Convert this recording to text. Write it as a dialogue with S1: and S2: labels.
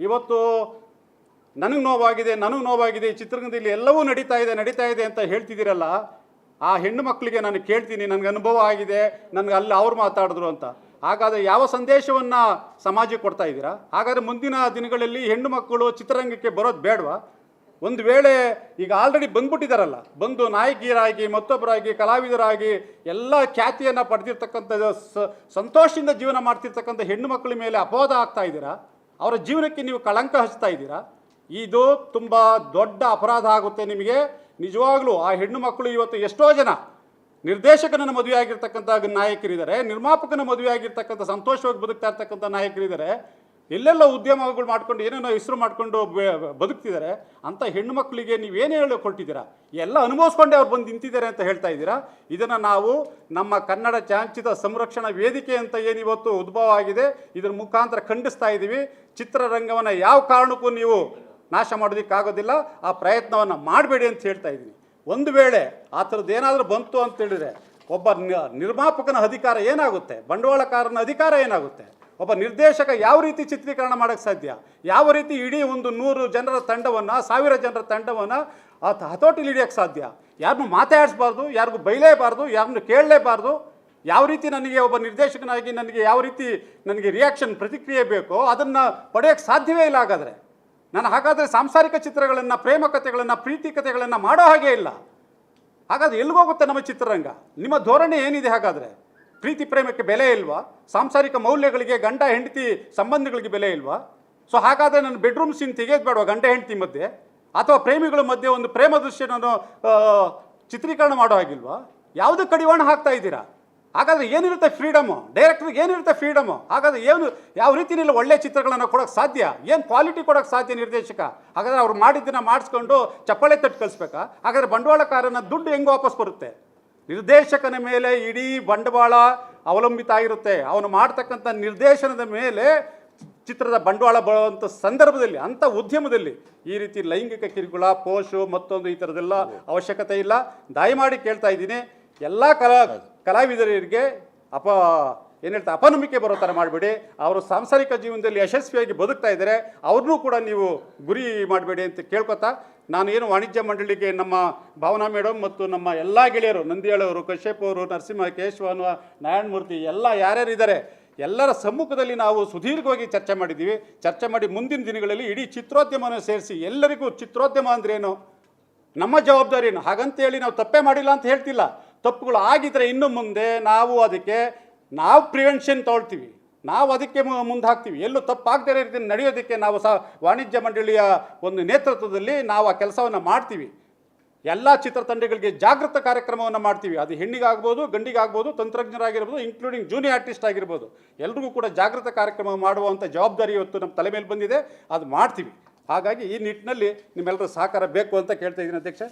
S1: ಇವತ್ತು ನನಗೆ ನೋವಾಗಿದೆ ನನಗೆ ನೋವಾಗಿದೆ ಚಿತ್ರರಂಗದಲ್ಲಿ ಎಲ್ಲವೂ ನಡೀತಾ ಇದೆ ನಡೀತಾ ಇದೆ ಅಂತ ಹೇಳ್ತಿದ್ದೀರಲ್ಲ, ಆ ಹೆಣ್ಣು ಮಕ್ಕಳಿಗೆ ನಾನು ಕೇಳ್ತೀನಿ, ನನಗೆ ಅನುಭವ ಆಗಿದೆ, ನನಗೆ ಅಲ್ಲಿ ಅವ್ರು ಮಾತಾಡಿದ್ರು ಅಂತ. ಹಾಗಾದರೆ ಯಾವ ಸಂದೇಶವನ್ನು ಸಮಾಜಕ್ಕೆ ಕೊಡ್ತಾ ಇದ್ದೀರಾ? ಹಾಗಾದರೆ ಮುಂದಿನ ದಿನಗಳಲ್ಲಿ ಹೆಣ್ಣು ಮಕ್ಕಳು ಚಿತ್ರರಂಗಕ್ಕೆ ಬರೋದು ಬೇಡವಾ? ಒಂದು ವೇಳೆ ಈಗ ಆಲ್ರೆಡಿ ಬಂದ್ಬಿಟ್ಟಿದ್ದಾರಲ್ಲ ಬಂದು ನಾಯಕಿಯರಾಗಿ, ಮತ್ತೊಬ್ಬರಾಗಿ, ಕಲಾವಿದರಾಗಿ ಎಲ್ಲ ಖ್ಯಾತಿಯನ್ನು ಪಡೆದಿರ್ತಕ್ಕಂಥ ಸಂತೋಷದಿಂದ ಜೀವನ ಮಾಡ್ತಿರ್ತಕ್ಕಂಥ ಹೆಣ್ಣು ಮಕ್ಕಳ ಮೇಲೆ ಅಪವಾದ ಆಗ್ತಾ ಇದ್ದೀರಾ? ಅವರ ಜೀವನಕ್ಕೆ ನೀವು ಕಳಂಕ ಹಚ್ತಾ ಇದ್ದೀರಾ? ಇದು ತುಂಬ ದೊಡ್ಡ ಅಪರಾಧ ಆಗುತ್ತೆ ನಿಮಗೆ. ನಿಜವಾಗ್ಲೂ ಆ ಹೆಣ್ಣು ಮಕ್ಕಳು ಇವತ್ತು ಎಷ್ಟೋ ಜನ ನಿರ್ದೇಶಕನ ಮದುವೆ ಆಗಿರ್ತಕ್ಕಂಥ ನಾಯಕರಿದ್ದಾರೆ, ನಿರ್ಮಾಪಕನ ಮದುವೆ ಆಗಿರ್ತಕ್ಕಂಥ ಸಂತೋಷವಾಗಿ ಬದುಕ್ತಾ ಇರ್ತಕ್ಕಂಥ ನಾಯಕರಿದ್ದಾರೆ. ಎಲ್ಲೆಲ್ಲ ಉದ್ಯಮಗಳು ಮಾಡ್ಕೊಂಡು, ಏನೇನೋ ಹೆಸರು ಮಾಡ್ಕೊಂಡು ಬದುಕ್ತಿದ್ದಾರೆ ಅಂಥ ಹೆಣ್ಣು ಮಕ್ಕಳಿಗೆ ನೀವೇನು ಹೇಳಿ ಕೊಟ್ಟಿದ್ದೀರಾ ಎಲ್ಲ ಅನುಭವಿಸ್ಕೊಂಡೆ ಅವ್ರು ಬಂದು ನಿಂತಿದ್ದಾರೆ ಅಂತ ಹೇಳ್ತಾ ಇದ್ದೀರಾ? ಇದನ್ನು ನಾವು ನಮ್ಮ ಕನ್ನಡ ಚಲನಚಿತ್ರ ಸಂರಕ್ಷಣಾ ವೇದಿಕೆ ಅಂತ ಏನು ಇವತ್ತು ಉದ್ಭವ ಆಗಿದೆ, ಇದರ ಮುಖಾಂತರ ಖಂಡಿಸ್ತಾ ಇದ್ದೀವಿ. ಚಿತ್ರರಂಗವನ್ನು ಯಾವ ಕಾರಣಕ್ಕೂ ನೀವು ನಾಶ ಮಾಡೋದಕ್ಕಾಗೋದಿಲ್ಲ. ಆ ಪ್ರಯತ್ನವನ್ನು ಮಾಡಬೇಡಿ ಅಂತ ಹೇಳ್ತಾ ಇದ್ದೀನಿ. ಒಂದು ವೇಳೆ ಆ ಥರದ್ದು ಏನಾದರೂ ಬಂತು ಅಂತ ಹೇಳಿದ್ರೆ, ಒಬ್ಬ ನಿರ್ಮಾಪಕನ ಅಧಿಕಾರ ಏನಾಗುತ್ತೆ? ಬಂಡವಾಳಕಾರನ ಅಧಿಕಾರ ಏನಾಗುತ್ತೆ? ಒಬ್ಬ ನಿರ್ದೇಶಕ ಯಾವ ರೀತಿ ಚಿತ್ರೀಕರಣ ಮಾಡೋಕ್ಕೆ ಸಾಧ್ಯ? ಯಾವ ರೀತಿ ಇಡೀ ಒಂದು ನೂರು ಜನರ ತಂಡವನ್ನು, ಸಾವಿರ ಜನರ ತಂಡವನ್ನು ಆತ ಹತೋಟಿಲಿ ಹಿಡಿಯೋಕ್ಕೆ ಸಾಧ್ಯ? ಯಾರನ್ನೂ ಮಾತಾಡಿಸ್ಬಾರ್ದು, ಯಾರಿಗೂ ಬೈಲೇಬಾರ್ದು ಯಾರನ್ನು ಕೇಳಲೇಬಾರ್ದು. ಯಾವ ರೀತಿ ನನಗೆ ಒಬ್ಬ ನಿರ್ದೇಶಕನಾಗಿ ನನಗೆ ಯಾವ ರೀತಿ ನನಗೆ ರಿಯಾಕ್ಷನ್ ಪ್ರತಿಕ್ರಿಯೆ ಬೇಕೋ ಅದನ್ನು ಪಡೆಯೋಕ್ಕೆ ಸಾಧ್ಯವೇ ಇಲ್ಲ ಹಾಗಾದರೆ. ನಾನು ಹಾಗಾದರೆ ಸಾಂಸಾರಿಕ ಚಿತ್ರಗಳನ್ನು, ಪ್ರೇಮ ಕಥೆಗಳನ್ನು, ಪ್ರೀತಿ ಕಥೆಗಳನ್ನು ಮಾಡೋ ಹಾಗೆ ಇಲ್ಲ. ಹಾಗಾದ್ರೆ ಎಲ್ಲಿಗೋಗುತ್ತೆ ನಮ್ಮ ಚಿತ್ರರಂಗ? ನಿಮ್ಮ ಧೋರಣೆ ಏನಿದೆ ಹಾಗಾದರೆ? ಪ್ರೀತಿ ಪ್ರೇಮಕ್ಕೆ ಬೆಲೆ ಇಲ್ವಾ? ಸಾಂಸಾರಿಕ ಮೌಲ್ಯಗಳಿಗೆ ಗಂಡ ಹೆಂಡತಿ ಸಂಬಂಧಗಳಿಗೆ ಬೆಲೆ ಇಲ್ವಾ? ಸೊ ಹಾಗಾದರೆ ನನ್ನ ಬೆಡ್ರೂಮ್ ಸೀನ್ ತೆಗೆಯೋದು ಬೇಡವಾ ಗಂಡ ಹೆಂಡತಿ ಮಧ್ಯೆ? ಅಥವಾ ಪ್ರೇಮಿಗಳ ಮಧ್ಯೆ ಒಂದು ಪ್ರೇಮ ಆ, ಚಿತ್ರೀಕರಣ ಮಾಡೋ ಹಾಗಿಲ್ವಾ? ಯಾವುದು ಕಡಿವಾಣ ಹಾಕ್ತಾ ಇದ್ದೀರಾ? ಹಾಗಾದರೆ ಏನಿರುತ್ತೆ ಫ್ರೀಡಮು ಡೈರೆಕ್ಟರ್ಗೆ ಏನಿರುತ್ತೆ ಫ್ರೀಡಮು ಹಾಗಾದರೆ ಏನು ಯಾವ ರೀತಿಯಲ್ಲಿ ಒಳ್ಳೆ ಚಿತ್ರಗಳನ್ನು ಕೊಡೋಕ್ಕೆ ಸಾಧ್ಯ? ಏನು ಕ್ವಾಲಿಟಿ ಕೊಡೋಕ್ಕೆ ಸಾಧ್ಯ ನಿರ್ದೇಶಕ? ಹಾಗಾದರೆ ಅವ್ರು ಮಾಡಿದ್ದನ್ನು ಮಾಡಿಸ್ಕೊಂಡು ಚಪ್ಪಾಳೆ ತಟ್ಟು ಕಳಿಸ್ಬೇಕಾ? ಹಾಗಾದ್ರೆ ಬಂಡವಾಳಕಾರನ ದುಡ್ಡು ಹೆಂಗೆ ವಾಪಸ್ ಬರುತ್ತೆ? ನಿರ್ದೇಶಕನ ಮೇಲೆ ಇಡೀ ಬಂಡವಾಳ ಅವಲಂಬಿತ ಆಗಿರುತ್ತೆ. ಅವನು ಮಾಡ್ತಕ್ಕಂಥ ನಿರ್ದೇಶನದ ಮೇಲೆ ಚಿತ್ರದ ಬಂಡವಾಳ ಬರುವಂಥ ಸಂದರ್ಭದಲ್ಲಿ, ಅಂಥ ಉದ್ಯಮದಲ್ಲಿ ಈ ರೀತಿ ಲೈಂಗಿಕ ಕಿರುಕುಳ, ಪೋಷು, ಮತ್ತೊಂದು ಈ ಥರದೆಲ್ಲ ಅವಶ್ಯಕತೆ ಇಲ್ಲ. ದಯಮಾಡಿ ಕೇಳ್ತಾ ಇದ್ದೀನಿ, ಎಲ್ಲ ಕಲಾ ಕಲಾವಿದರಿಗೆ ಅಪ ಏನು ಹೇಳ್ತಾ, ಅಪನಂಬಿಕೆ ಬರೋ ಥರ ಮಾಡಬೇಡಿ. ಅವರು ಸಾಂಸಾರಿಕ ಜೀವನದಲ್ಲಿ ಯಶಸ್ವಿಯಾಗಿ ಬದುಕ್ತಾ ಇದ್ದಾರೆ. ಅವ್ರನ್ನೂ ಕೂಡ ನೀವು ಗುರಿ ಮಾಡಬೇಡಿ ಅಂತ ಕೇಳ್ಕೊತಾ ನಾನು ಏನು ವಾಣಿಜ್ಯ ಮಂಡಳಿಗೆ ನಮ್ಮ ಭಾವನಾ ಮೇಡಮ್ ಮತ್ತು ನಮ್ಮ ಎಲ್ಲ ಗೆಳೆಯರು, ನಂದಿಯಾಳವರು ಕಶ್ಯಪ್ ಅವರು ನರಸಿಂಹ, ಕೇಶವನು, ನಾರಾಯಣಮೂರ್ತಿ, ಎಲ್ಲ ಯಾರ್ಯಾರು ಇದ್ದಾರೆ, ಎಲ್ಲರ ಸಮ್ಮುಖದಲ್ಲಿ ನಾವು ಸುದೀರ್ಘವಾಗಿ ಚರ್ಚೆ ಮಾಡಿದ್ದೀವಿ. ಚರ್ಚೆ ಮಾಡಿ ಮುಂದಿನ ದಿನಗಳಲ್ಲಿ ಇಡೀ ಚಿತ್ರೋದ್ಯಮವನ್ನು ಸೇರಿಸಿ ಎಲ್ಲರಿಗೂ ಚಿತ್ರೋದ್ಯಮ ಅಂದ್ರೇನು ನಮ್ಮ ಜವಾಬ್ದಾರಿ ಏನು? ಹಾಗಂತೇಳಿ ನಾವು ತಪ್ಪೇ ಮಾಡಿಲ್ಲ ಅಂತ ಹೇಳ್ತಿಲ್ಲ. ತಪ್ಪುಗಳು ಆಗಿದ್ರೆ ಇನ್ನು ಮುಂದೆ ನಾವು ಅದಕ್ಕೆ, ನಾವು ಪ್ರಿವೆನ್ಷನ್ ತಗೊಳ್ತೀವಿ. ನಾವು ಅದಕ್ಕೆ ಮುಂದೆ ಹಾಕ್ತೀವಿ ಎಲ್ಲೂ ತಪ್ಪಾಗದೇ ರೀತಿ ನಡೆಯೋದಕ್ಕೆ ನಾವು ಸಹ ವಾಣಿಜ್ಯ ಮಂಡಳಿಯ ಒಂದು ನೇತೃತ್ವದಲ್ಲಿ ನಾವು ಆ ಕೆಲಸವನ್ನು ಮಾಡ್ತೀವಿ. ಎಲ್ಲ ಚಿತ್ರತಂಡಗಳಿಗೆ ಜಾಗೃತ ಕಾರ್ಯಕ್ರಮವನ್ನು ಮಾಡ್ತೀವಿ. ಅದು ಹೆಣ್ಣಿಗಾಗ್ಬೋದು, ಗಂಡಿಗಾಗ್ಬೋದು, ತಂತ್ರಜ್ಞರಾಗಿರ್ಬೋದು ಇನ್ಕ್ಲೂಡಿಂಗ್ ಜೂನಿಯರ್ ಆರ್ಟಿಸ್ಟ್ ಆಗಿರ್ಬೋದು. ಎಲ್ರಿಗೂ ಕೂಡ ಜಾಗೃತ ಕಾರ್ಯಕ್ರಮ ಮಾಡುವಂಥ ಜವಾಬ್ದಾರಿ ಇವತ್ತು ನಮ್ಮ ತಲೆ ಮೇಲೆ ಬಂದಿದೆ. ಅದು ಮಾಡ್ತೀವಿ. ಹಾಗಾಗಿ ಈ ನಿಟ್ಟಿನಲ್ಲಿ ನಿಮ್ಮೆಲ್ಲರ ಸಹಕಾರ ಬೇಕು ಅಂತ ಕೇಳ್ತಾ ಇದ್ದೀನಿ ಅಧ್ಯಕ್ಷ.